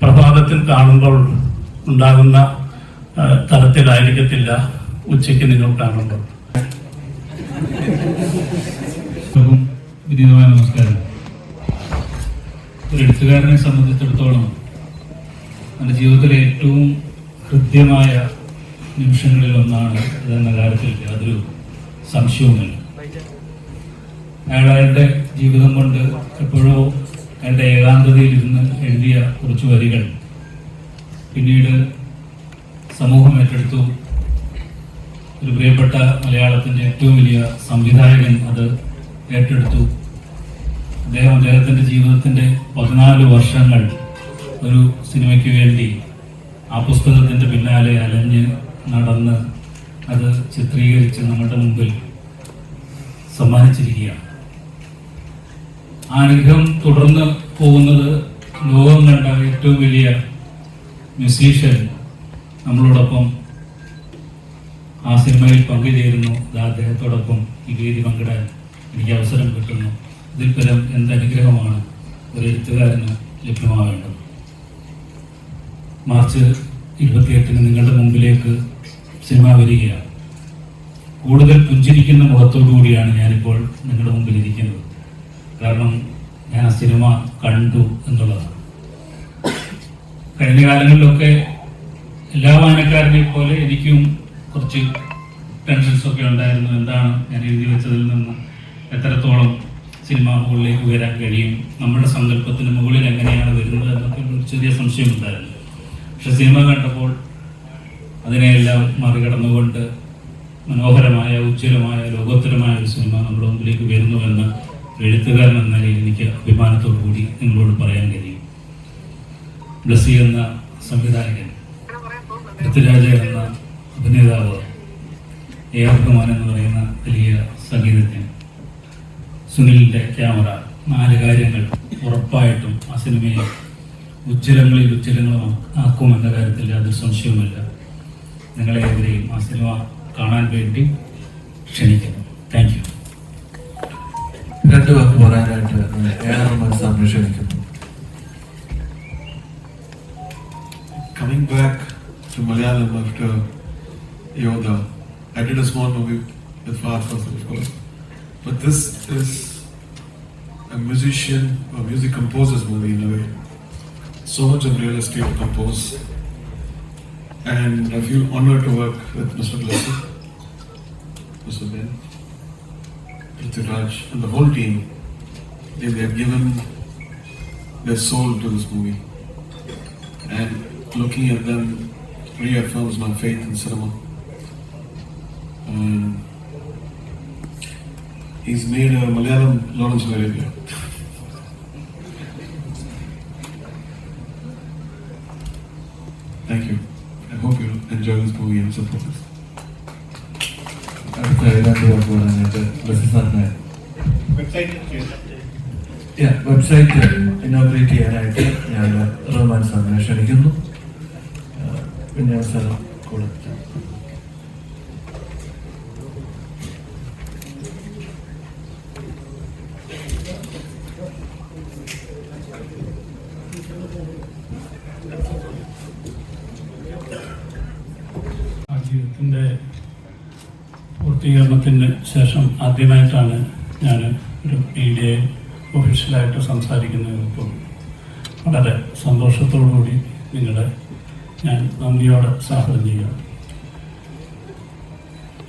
പ്രഭാതത്തിൽ കാണുമ്പോൾ ഉണ്ടാകുന്ന തരത്തിലായിരിക്കത്തില്ല ഉച്ചയ്ക്ക് നിങ്ങൾ കാണുമ്പോൾ. വിനീതമായ നമസ്കാരം. ഒരു എഴുത്തുകാരനെ സംബന്ധിച്ചിടത്തോളം എന്റെ ജീവിതത്തിലെ ഏറ്റവും ഹൃദ്യമായ നിമിഷങ്ങളിൽ ഒന്നാണ് ഇതെന്ന കാര്യത്തിൽ യാതൊരു സംശയവുമില്ല. അയാൾ അയാളുടെ ജീവിതം കൊണ്ട് എപ്പോഴോ അയാളുടെ ഏകാന്തതയിൽ ഇരുന്ന് എഴുതിയ കുറച്ച് വരികൾ. പിന്നീട് സമൂഹം ഏറ്റെടുത്തു. ഒരു പ്രിയപ്പെട്ട മലയാളത്തിന്റെ ഏറ്റവും വലിയ സംവിധായകൻ അത് ഏറ്റെടുത്തു. അദ്ദേഹം അദ്ദേഹത്തിന്റെ ജീവിതത്തിന്റെ പതിനാല് വർഷങ്ങൾ ഒരു സിനിമയ്ക്ക് വേണ്ടി ആ പുസ്തകത്തിന്റെ പിന്നാലെ അലഞ്ഞ് നടന്ന് അത് ചിത്രീകരിച്ച് നമ്മുടെ മുമ്പിൽ സമ്മാനിച്ചിരിക്കുകയാണ്. ആ അനുഗ്രഹം തുടർന്ന് പോകുന്നത് ലോകം കണ്ട ഏറ്റവും വലിയ മ്യൂസീഷ്യൻ നമ്മളോടൊപ്പം ആ സിനിമയിൽ പങ്കുചേരുന്നു. അത് അദ്ദേഹത്തോടൊപ്പം ഈ വേദി പങ്കിടാൻ എനിക്ക് അവസരം കിട്ടുന്നു. ഇതിൽ പരം എന്ത് അനുഗ്രഹമാണ് ഒരു എഴുത്തുകാരന് ലഭ്യമാവേണ്ടത് മാർച്ച് ഇരുപത്തിയെട്ടിന് നിങ്ങളുടെ മുമ്പിലേക്ക് സിനിമ വരികയാണ്. കൂടുതൽ പുഞ്ചിരിക്കുന്ന മുഖത്തോടു കൂടിയാണ് ഞാനിപ്പോൾ നിങ്ങളുടെ മുമ്പിൽ ഇരിക്കുന്നത് കാരണം ഞാൻ ആ സിനിമ കണ്ടു എന്നുള്ളതാണ്. കഴിഞ്ഞ കാലങ്ങളിലൊക്കെ എല്ലാ വായനക്കാരനെയും പോലെ എനിക്കും കുറച്ച് ടെൻഷൻസ് ഒക്കെ ഉണ്ടായിരുന്നു. എന്താണ് ഞാൻ എഴുതി വെച്ചതിൽ നിന്ന് എത്രത്തോളം സിനിമ മുകളിലേക്ക് ഉയരാൻ കഴിയും? നമ്മുടെ സങ്കല്പത്തിന് മുകളിൽ എങ്ങനെയാണ് വരുന്നത് എന്നൊക്കെ ഒരു ചെറിയ സംശയം ഉണ്ടായിരുന്നു. പക്ഷെ സിനിമ കണ്ടപ്പോൾ അതിനെയെല്ലാം മറികടന്നുകൊണ്ട് മനോഹരമായ ഉജ്ജ്വലമായ ലോകോത്തരമായ ഒരു സിനിമ നമ്മുടെ മുമ്പിലേക്ക് വരുന്നുവെന്ന് എഴുത്തുകാരൻ എന്ന നിലയിൽ എനിക്ക് അഭിമാനത്തോടു കൂടി നിങ്ങളോട് പറയാൻ കഴിയും. ബ്ലസ്സി എന്ന സംവിധായകൻ പൃഥ്വിരാജ എന്ന അഭിനേതാവ് എ ആർ കുമാൻ എന്ന് പറയുന്ന വലിയ സംഗീതജ്ഞൻ സുനിലിന്റെ ക്യാമറ നാല് കാര്യങ്ങൾ ഉറപ്പായിട്ടും ആ സിനിമയെ ഉജ്ജ്വലങ്ങളിൽ ഉജ്ജ്വലങ്ങളും ആക്കുമെന്ന കാര്യത്തിൽ യാതൊരു സംശയവുമില്ല. നിങ്ങളെ എവരെയും ആ സിനിമ കാണാൻ വേണ്ടി ക്ഷണിക്കുന്നു. Thank you. രണ്ട് വാക്ക് പറയാനായിട്ട് ഏറെ മനസ്സാണ് ക്ഷണിക്കുന്നു coming back to Malayalam after Yoda, I did a small movie with Fahad Fasil, of course. But this is a musician or music composer's movie in a way. So much of real estate to compose. And I feel honored to work with Mr. Blessed, Mr. Ben, Prithviraj, and the whole team. They, they have given their soul to this movie. And looking at them reaffirms my faith in cinema. Um, he's made a Malayalam Lawrence of Arabia. പറയാനായിട്ട് ബ്ലസ്സി സാറിനെ website inaugurate ചെയ്യാനായിട്ട് ഞാൻ റഹ്മാൻ സാറിനെ ക്ഷണിക്കുന്നു പിന്നെ അവസരം കൊടുക്കാം. പൂർത്തീകരണത്തിന് ശേഷം ആദ്യമായിട്ടാണ് ഞാൻ ഒരു മീഡിയ ഒഫീഷ്യലായിട്ട് സംസാരിക്കുന്നത് ഇപ്പോൾ. വളരെ സന്തോഷത്തോടുകൂടി നിങ്ങളെ ഞാൻ നന്ദിയോടെ സ്വാഗതം ചെയ്യുക.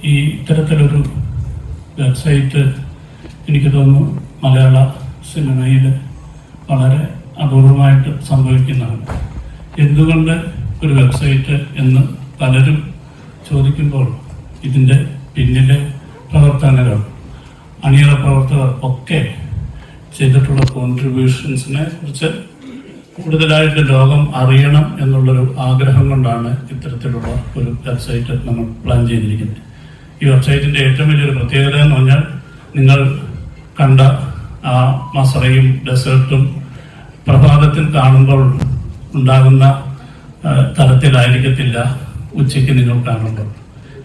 ഈ ഇത്തരത്തിലൊരു വെബ്സൈറ്റ് എനിക്ക് തോന്നുന്നു മലയാള സിനിമയിൽ വളരെ അപൂർവമായിട്ട് സംഭവിക്കുന്നതാണ്. എന്തുകൊണ്ട് ഒരു വെബ്സൈറ്റ് എന്ന് പലരും ചോദിക്കുമ്പോൾ ഇതിന്റെ പിന്നിലെ പ്രവർത്തകരും അണിയറ പ്രവർത്തകർ ഒക്കെ ചെയ്തിട്ടുള്ള കോൺട്രിബ്യൂഷൻസിനെ കുറിച്ച് കൂടുതലായിട്ട് ലോകം അറിയണം എന്നുള്ളൊരു ആഗ്രഹം കൊണ്ടാണ് ഇത്തരത്തിലുള്ള ഒരു വെബ്സൈറ്റ് നമ്മൾ പ്ലാൻ ചെയ്തിരിക്കുന്നത്. ഈ വെബ്സൈറ്റിന്റെ ഏറ്റവും വലിയൊരു പ്രത്യേകത എന്ന് പറഞ്ഞാൽ നിങ്ങൾ കണ്ട ആ മസറയും ഡെസേർട്ടും പ്രഭാതത്തിൽ കാണുമ്പോൾ ഉണ്ടാകുന്ന തരത്തിലായിരിക്കത്തില്ല ഉച്ചയ്ക്ക് നിങ്ങൾ കാണുമ്പോൾ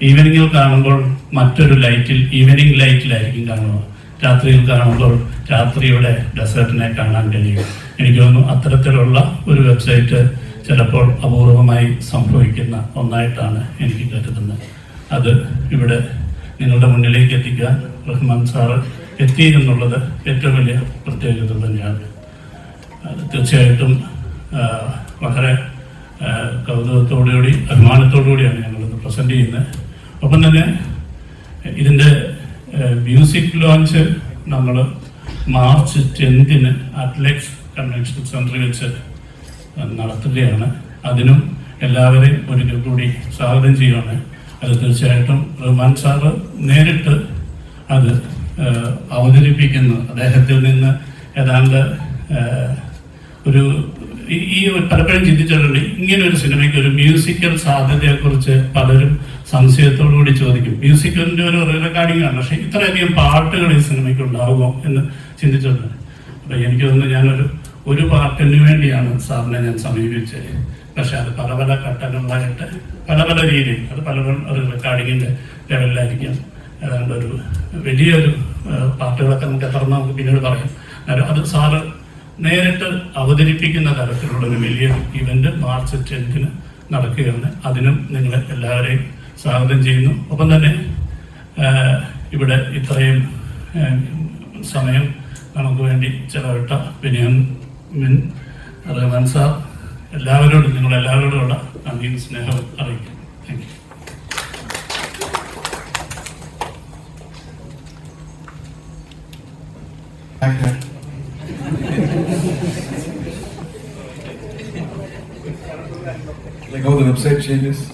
ഈവനിങ്ങിൽ കാണുമ്പോൾ മറ്റൊരു ലൈറ്റിൽ ഈവനിങ് ലൈറ്റിലായിരിക്കും കാണുക രാത്രിയിൽ കാണുമ്പോൾ രാത്രിയുടെ ഡെസേർട്ടിനെ കാണാൻ കഴിയും. എനിക്ക് തോന്നുന്നു അത്തരത്തിലുള്ള ഒരു വെബ്സൈറ്റ് ചിലപ്പോൾ അപൂർവമായി സംഭവിക്കുന്ന ഒന്നായിട്ടാണ് എനിക്ക് കരുതുന്നത്. അത് ഇവിടെ നിങ്ങളുടെ മുന്നിലേക്ക് എത്തിക്കാൻ റഹ്മാൻ സാറ് എത്തി എന്നുള്ളത് ഏറ്റവും വലിയ പ്രത്യേകത തന്നെയാണ്. തീർച്ചയായിട്ടും വളരെ കൗതുകത്തോടുകൂടി അഭിമാനത്തോടുകൂടിയാണ് ഞങ്ങളിന്ന് പ്രസന്റ് ചെയ്യുന്നത്. ഒപ്പം തന്നെ ഇതിന്റെ മ്യൂസിക് ലോഞ്ച് നമ്മൾ മാർച്ച് ടെൻത്തിന് അത്ലറ്റിക്സ് കൺവെൻഷൻ സെന്ററിൽ വെച്ച് നടത്തുകയാണ്. അതിനും എല്ലാവരെയും ഒരിക്കൽ കൂടി സ്വാഗതം ചെയ്യുകയാണ്. അത് തീർച്ചയായിട്ടും റഹ്മാൻ സാറ് നേരിട്ട് അത് അവതരിപ്പിക്കുന്നു. അദ്ദേഹത്തിൽ നിന്ന് ഏതാണ്ട് ഒരു ഈ- പലപ്പോഴും ചിന്തിച്ചിട്ടുണ്ട്. ഇങ്ങനെ ഒരു സിനിമയ്ക്ക് ഒരു മ്യൂസിക്കൽ സാധ്യതയെക്കുറിച്ച് പലരും സംശയത്തോടു കൂടി ചോദിക്കും. മ്യൂസിക്കലിന്റെ ഒരു റെക്കോർഡിംഗ് ആണ് പക്ഷെ ഇത്രയധികം പാട്ടുകൾ ഈ സിനിമയ്ക്ക് ഉണ്ടാകുമോ എന്ന് ചിന്തിച്ചിട്ടുണ്ട്. അപ്പൊ എനിക്ക് തോന്നുന്നു ഞാനൊരു ഒരു പാട്ടിന് വേണ്ടിയാണ് സാറിനെ ഞാൻ സമീപിച്ചത്. പക്ഷെ അത് പല പല ഘട്ടങ്ങളിലായിട്ട് പല പല രീതിയിൽ അത് പല റെക്കോർഡിങ്ങിന്റെ ലെവലിലായിരിക്കാം ഏതാണ്ട് ഒരു വലിയൊരു പാട്ടുകളൊക്കെ നമുക്ക് എത്ര നമുക്ക് പിന്നീട് പറയാം. അത് സാറ് നേരിട്ട് അവതരിപ്പിക്കുന്ന തരത്തിലുള്ള ഒരു വലിയ ഇവന്റ് മാർച്ച് ടെൻത്തിന് നടക്കുകയാണ്. അതിനും നിങ്ങൾ എല്ലാവരെയും സ്വാഗതം ചെയ്യുന്നു. ഒപ്പം തന്നെ ഇവിടെ ഇത്രയും സമയം നമുക്ക് വേണ്ടി ചെലവിട്ട ബിനിയൻ മിൻ റഹ്മാൻ സാർ എല്ലാവരോടും നിങ്ങൾ എല്ലാവരോടുമുള്ള നന്ദിയും സ്നേഹവും അറിയിക്കും. Thank you Thank there. Like how the website changes.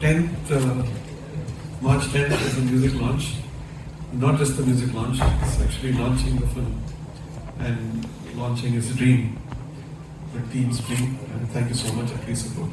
Tenth, uh, March tenth is the music launch. Not just the music launch, it's actually launching the film and launching his dream, the team's dream. And thank you so much, and please support.